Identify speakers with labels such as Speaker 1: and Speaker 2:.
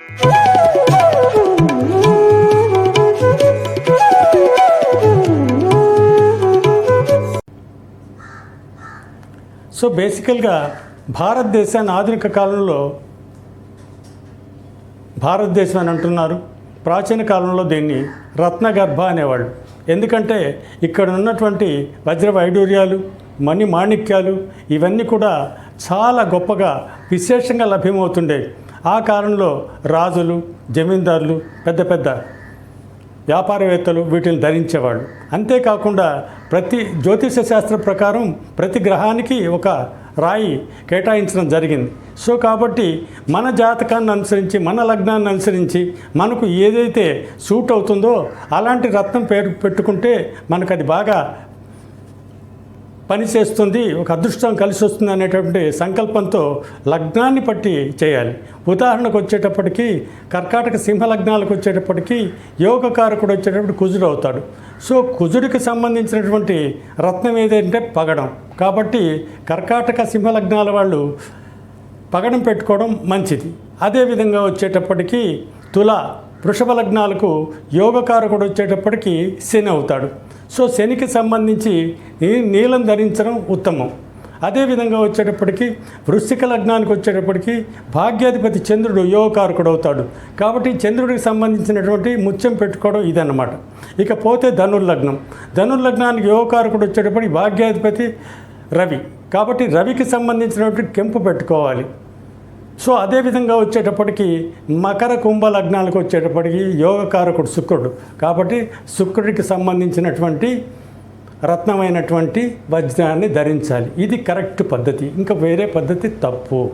Speaker 1: So బేసికల్గా భారతదేశాన్ని ఆధునిక కాలంలో భారతదేశం అని అంటున్నారు. ప్రాచీన కాలంలో దీన్ని రత్నగర్భ అనేవాళ్ళు. ఎందుకంటే ఇక్కడ ఉన్నటువంటి వజ్ర వైడూర్యాలు మణి మాణిక్యాలు ఇవన్నీ కూడా చాలా గొప్పగా విశేషంగా లభ్యమవుతుండేవి. ఆ కాలంలో రాజులు జమీందారులు పెద్ద పెద్ద వ్యాపారవేత్తలు వీటిని ధరించేవాళ్ళు. అంతేకాకుండా ప్రతి జ్యోతిష శాస్త్రం ప్రకారం ప్రతి గ్రహానికి ఒక రాయి కేటాయించడం జరిగింది. సో కాబట్టి మన జాతకాన్ని అనుసరించి మన లగ్నాన్ని అనుసరించి మనకు ఏదైతే సూట్ అవుతుందో అలాంటి రత్నం పేరు పెట్టుకుంటే మనకు అది బాగా పనిచేస్తుంది ఒక అదృష్టం కలిసి వస్తుంది అనేటువంటి సంకల్పంతో లగ్నాన్ని పట్టి చేయాలి. ఉదాహరణకు వచ్చేటప్పటికి కర్కాటక సింహ లగ్నాలకు వచ్చేటప్పటికి యోగకారకుడు వచ్చేటప్పుడు కుజుడు అవుతాడు. సో కుజుడికి సంబంధించినటువంటి రత్నం ఏదంటే పగడం. కాబట్టి కర్కాటక సింహ లగ్నాల వాళ్ళు పగడం పెట్టుకోవడం మంచిది. అదేవిధంగా వచ్చేటప్పటికి తుల వృషభ లగ్నాలకు యోగకారకుడు వచ్చేటప్పటికి శని అవుతాడు. సో శనికి సంబంధించి నీలం ధరించడం ఉత్తమం. అదేవిధంగా వచ్చేటప్పటికి వృశ్చిక లగ్నానికి వచ్చేటప్పటికి భాగ్యాధిపతి చంద్రుడు యోగకారకుడు అవుతాడు కాబట్టి చంద్రుడికి సంబంధించినటువంటి ముత్యం పెట్టుకోవడం ఇదన్నమాట. ఇకపోతే ధనుర్లగ్నం. ధనుర్లగ్నానికి యోగకారకుడు వచ్చేటప్పటికి భాగ్యాధిపతి రవి. కాబట్టి రవికి సంబంధించినటువంటి కెంపు పెట్టుకోవాలి. సో అదేవిధంగా వచ్చేటప్పటికి మకర కుంభ లగ్నాలకు వచ్చేటప్పటికి యోగకారకుడు శుక్రుడు. కాబట్టి శుక్రుడికి సంబంధించినటువంటి రత్నమైనటువంటి వజ్రాన్ని ధరించాలి. ఇది కరెక్ట్ పద్ధతి. ఇంకా వేరే పద్ధతి తప్పు.